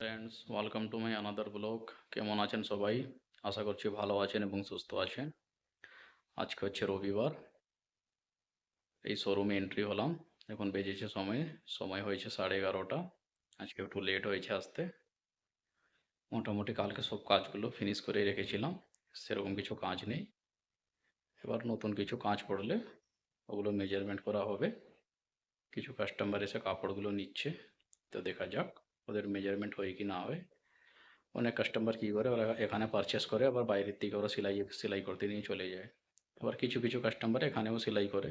Friends welcome to my another blog কেমন আছেন সবাই? আশা করছি ভালো আছেন এবং সুস্থ আছেন। আজকে হচ্ছে রবিবার। এই শোরুমে এন্ট্রি হলাম। এখন বেজেছে সময়। সময় হয়েছে সাড়ে এগারোটা। আজকে একটু লেট হয়েছে আসতে। মোটামুটি কালকে সব কাজগুলো ফিনিশ করে রেখেছিলাম। সেরকম কিছু কাজ নেই। এবার নতুন কিছু কাজ পড়লে ওগুলো মেজারমেন্ট করা হবে। কিছু কাস্টমার এসে কাপড়গুলো নিচ্ছে। তো দেখা যাক। ওদের মেজারমেন্ট হয় কি না হয়। অনেক কাস্টমার কী করে, ওরা এখানে পারচেস করে, আবার বাইরের থেকে ওরা সেলাই সেলাই করতে নিয়ে চলে যায়। আবার কিছু কিছু কাস্টমার এখানেও সেলাই করে।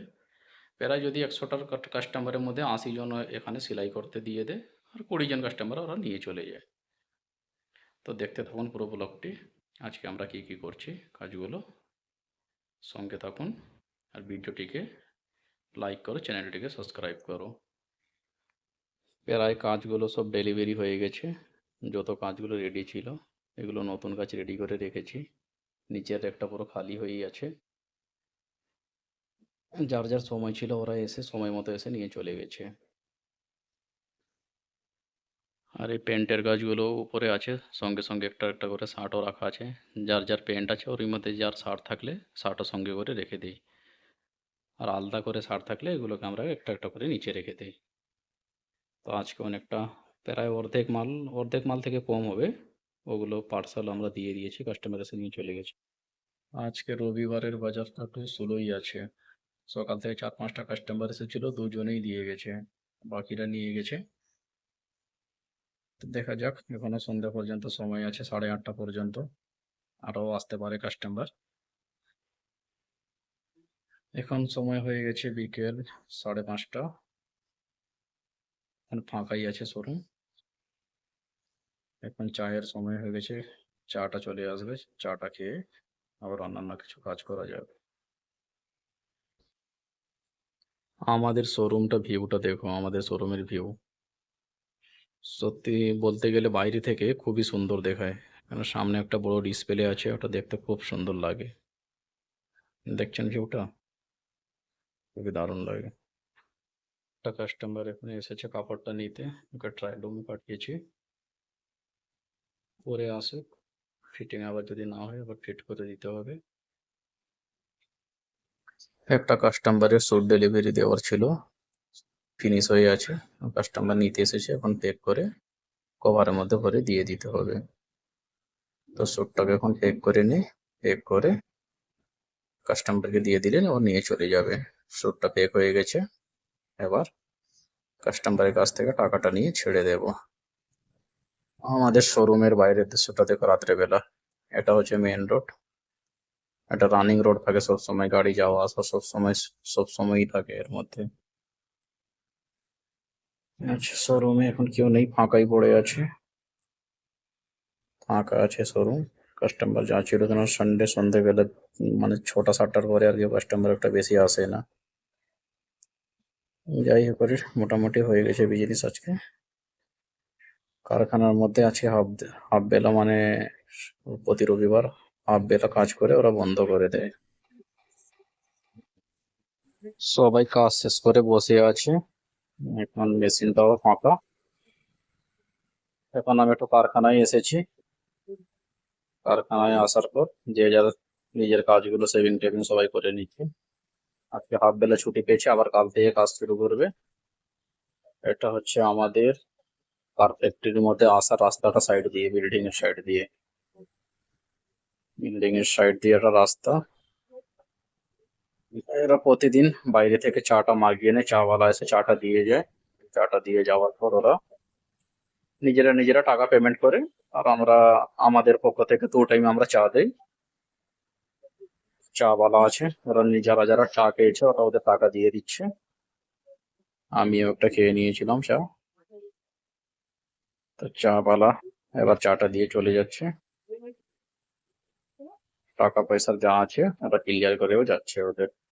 প্রায় যদি একশোটার কাস্টমারের মধ্যে আশি জন এখানে সেলাই করতে দিয়ে দেয়, আর কুড়ি জন কাস্টমার ওরা নিয়ে চলে যায়। তো দেখতে থাকুন পুরো ব্লগটি আজকে আমরা কি কি করছি, কাজগুলো। সঙ্গে থাকুন, আর ভিডিওটিকে লাইক করো চ্যানেলটিকে সাবস্ক্রাইব করো। প্রায় কাজগুলো সব ডেলিভারি হয়ে গেছে। যত কাজগুলো রেডি ছিল, এগুলো নতুন কাজ রেডি করে রেখেছি। নিচের একটা পুরো খালি হয়েই আছে। যার যার সময় ছিল ওরা এসে সময় মতো এসে নিয়ে চলে গেছে। আর এই পেন্টের গাছগুলো উপরে আছে, সঙ্গে সঙ্গে একটা একটা করে শার্টও রাখা আছে। যার যার প্যান্ট আছে ওর মধ্যে যার শার্ট থাকলে শার্টও সঙ্গে করে রেখে দিই। আর আলাদা করে শার্ট থাকলে এগুলোকে আমরা একটা একটা করে নিচে রেখে দিই। তো আজকে অনেকটা প্রায় অর্ধেক মাল অর্ধেক মাল থেকে কম হবে। ওগুলো পার্সেল আমরা দিয়ে দিয়েছি কাস্টমার এসে নিয়ে চলে গেছে। আজকে রবিবারের বাজারটা একটু স্লোই আছে। সকাল থেকে চার পাঁচটা কাস্টমার এসেছিল, দুজনেই দিয়ে গেছে, বাকিরা নিয়ে গেছে। দেখা যাক, এখনও সন্ধ্যা পর্যন্ত, সময় আছে সাড়ে আটটা পর্যন্ত। আরও আসতে পারে কাস্টমার এখন সময় হয়ে গেছে বিকেল সাড়ে পাঁচটা। এখন ফাঁকাই আছে শোরুম। এখন চায়ের সময় হয়ে গেছে, চাটা চলে আসবে, চাটা খেয়ে আবার অন্যান্য কিছু কাজ করা যাবে। আমাদের শোরুমটা ভিউটা দেখো, আমাদের শোরুমের ভিউ। সত্যি বলতে গেলে বাইরে থেকে খুবই সুন্দর দেখায়। কারণ সামনে একটা বড় ডিসপ্লে আছে, ওটা দেখতে খুব সুন্দর লাগে। দেখছেন ভিউটা? খুবই দারুণ লাগে। একটা কাস্টমার এখানে এসেছে কাপড়টা নিতে। ওকে ট্রায়াল রুমে পাঠিয়েছি। পরে আসুক ফিটিং আবার যদি না হয়, আবার ফিট করে দিতে হবে। একটা কাস্টমারের স্যুট ডেলিভারি দেওয়ার ছিল। ফিনিশ হয়ে আছে। কাস্টমার নিতে এসেছে এখন প্যাক করে। কভারের মধ্যে ভরে দিয়ে দিতে হবে। তো স্যুটটাকে এখন প্যাক করে নিই প্যাক করে কাস্টমারকে দিয়ে দিলেন ও নিয়ে চলে যাবে। স্যুটটা প্যাক হয়ে গেছে। এবার কাস্টমারের কাছ থেকে টাকাটা নিয়ে ছেড়ে দেব। আমাদের শোরুমের বাইরের দৃশ্যটা দেখো রাত্রেবেলা। এটা হচ্ছে মেন রোড একটা রানিং রোড থাকে, সবসময় গাড়ি যাওয়া আসা সবসময়, সবসময়ই থাকে এর মধ্যে। আচ্ছা শোরুমে এখন কেউ নেই, ফাঁকাই পড়ে আছে। ফাঁকা আছে শোরুম কাস্টমার যা ছিল কেন সানডে সন্ধ্যেবেলা মানে ছটা, সাতটার পরে আর কেউ কাস্টমার একটা বেশি আসে না। যাই হোক মোটামুটি হয়ে গেছে বিজনেস আজকে। কারখানার মধ্যে আছে হাফ হাফ বেলা মানে প্রতি রবিবার হাফ বেলা কাজ করে, ওরা বন্ধ করে দেয়। সবাই কাজ শেষ করে বসে আছে, এখন মেশিনটাও ফাঁকা। এখন আমি একটু কারখানায় এসেছি। কারখানায় আসার পর যে যার নিজের কাজগুলো সেভিং টেভিং সবাই করে নিচ্ছে। আজকে হাফ বেলা ছুটি পেয়েছে, আবার কাল থেকে কাজ শুরু করবে। এটা হচ্ছে আমাদের কার মধ্যে আসার রাস্তাটা সাইড দিয়ে বিল্ডিং এর সাইড দিয়ে। বিল্ডিং এর সাইড দিয়ে একটা রাস্তা। এরা প্রতিদিন বাইরে থেকে চাটা মাগিয়ে নেয়, চাওয়ালা এসে চাটা দিয়ে যায়। চাটা দিয়ে যাওয়ার পর ওরা নিজেরা নিজেরা টাকা পেমেন্ট করে। আর আমরা, আমাদের পক্ষ থেকে দু টাইম আমরা চা দেই। চাওয়ালা আছে। ওরা যারা যারা চা খেয়েছে, ওরা ওদের টাকা দিয়ে দিচ্ছে। আমিও একটা খেয়ে নিয়েছিলাম চা। তো চাওয়ালা এবার চাটা দিয়ে চলে যাচ্ছে। টাকা পয়সা যা আছে, ওরা ক্লিয়ার করেও যাচ্ছে ওদের।